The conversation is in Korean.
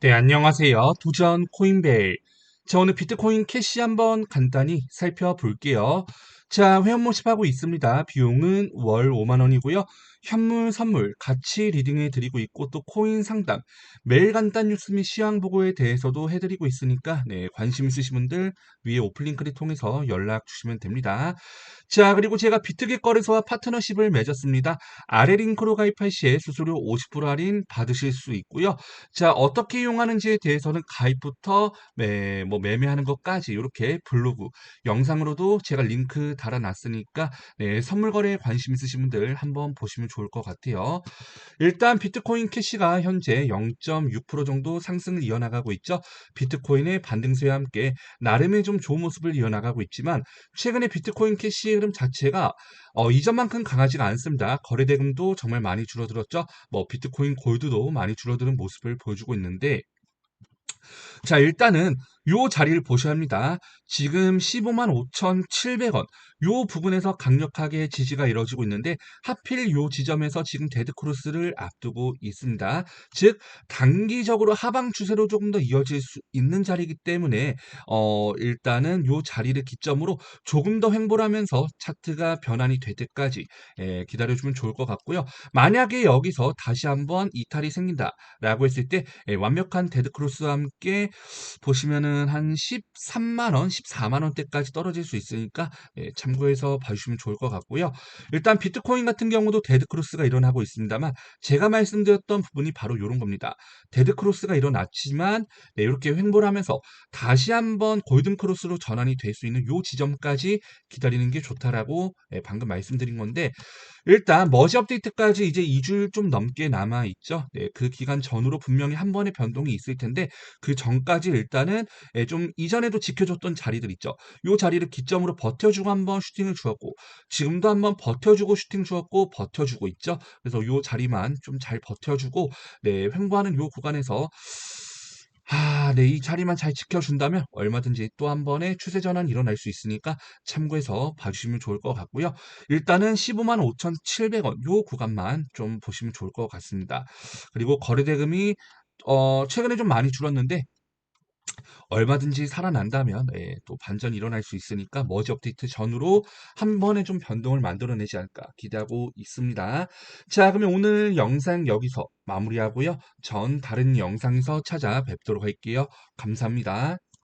네, 안녕하세요. 도전 코인벨. 자, 오늘 비트코인 캐시 한번 간단히 살펴볼게요. 자, 회원 모집하고 있습니다. 비용은 월 5만 원이고요. 현물, 선물, 같이 리딩해 드리고 있고 또 코인 상담, 매일 간단 뉴스 및 시황 보고에 대해서도 해드리고 있으니까 네, 관심 있으신 분들 위에 오플링크를 통해서 연락 주시면 됩니다. 자, 그리고 제가 비트겟 거래소와 파트너십을 맺었습니다. 아래 링크로 가입할 시에 수수료 50% 할인 받으실 수 있고요. 자, 어떻게 이용하는지에 대해서는 가입부터 매, 뭐 매매하는 것까지 이렇게 블로그, 영상으로도 제가 링크 달아놨으니까 네, 선물 거래에 관심 있으신 분들 한번 보시면 좋을 것 같아요. 일단 비트코인 캐시가 현재 0.6% 정도 상승을 이어나가고 있죠. 비트코인의 반등세와 함께 나름의 좀 좋은 모습을 이어나가고 있지만 최근에 비트코인 캐시 흐름 자체가 어, 이전만큼 강하지가 않습니다. 거래 대금도 정말 많이 줄어들었죠. 뭐 비트코인 골드도 많이 줄어드는 모습을 보여주고 있는데 자, 일단은 요 자리를 보셔야 합니다. 지금 15만 5,700원. 요 부분에서 강력하게 지지가 이루어지고 있는데 하필 요 지점에서 지금 데드크로스를 앞두고 있습니다. 즉 단기적으로 하방 추세로 조금 더 이어질 수 있는 자리이기 때문에 어 일단은 요 자리를 기점으로 조금 더 횡보를 하면서 차트가 변환이 될 때까지 예, 기다려주면 좋을 것 같고요. 만약에 여기서 다시 한번 이탈이 생긴다라고 했을 때 예, 완벽한 데드크로스와 함께 보시면은 한 13만 원, 14만 원대까지 떨어질 수 있으니까 예, 참고해서 봐주시면 좋을 것 같고요. 일단 비트코인 같은 경우도 데드크로스가 일어나고 있습니다만 제가 말씀드렸던 부분이 바로 이런 겁니다. 데드크로스가 일어났지만 네, 이렇게 횡보를 하면서 다시 한번 골든크로스로 전환이 될 수 있는 요 지점까지 기다리는 게 좋다라고 예, 방금 말씀드린 건데 일단 머지 업데이트까지 이제 2주일 좀 넘게 남아 있죠. 네, 그 기간 전후로 분명히 한 번의 변동이 있을 텐데 그 전까지 일단은 예, 좀 이전에도 지켜줬던 자리들 있죠. 요 자리를 기점으로 버텨주고 한번 슈팅을 주었고 지금도 한번 버텨주고 슈팅 주었고 버텨주고 있죠. 그래서 요 자리만 좀 잘 버텨주고 네, 횡보하는 요 구간에서 아, 네, 이 자리만 잘 지켜준다면 얼마든지 또 한 번의 추세 전환이 일어날 수 있으니까 참고해서 봐주시면 좋을 것 같고요. 일단은 15만 5,700원 요 구간만 좀 보시면 좋을 것 같습니다. 그리고 거래대금이 어, 최근에 좀 많이 줄었는데 얼마든지 살아난다면 예, 또 반전이 일어날 수 있으니까 머지 업데이트 전후로 한 번에 좀 변동을 만들어내지 않을까 기대하고 있습니다. 자, 그러면 오늘 영상 여기서 마무리하고요. 전 다른 영상에서 찾아뵙도록 할게요. 감사합니다.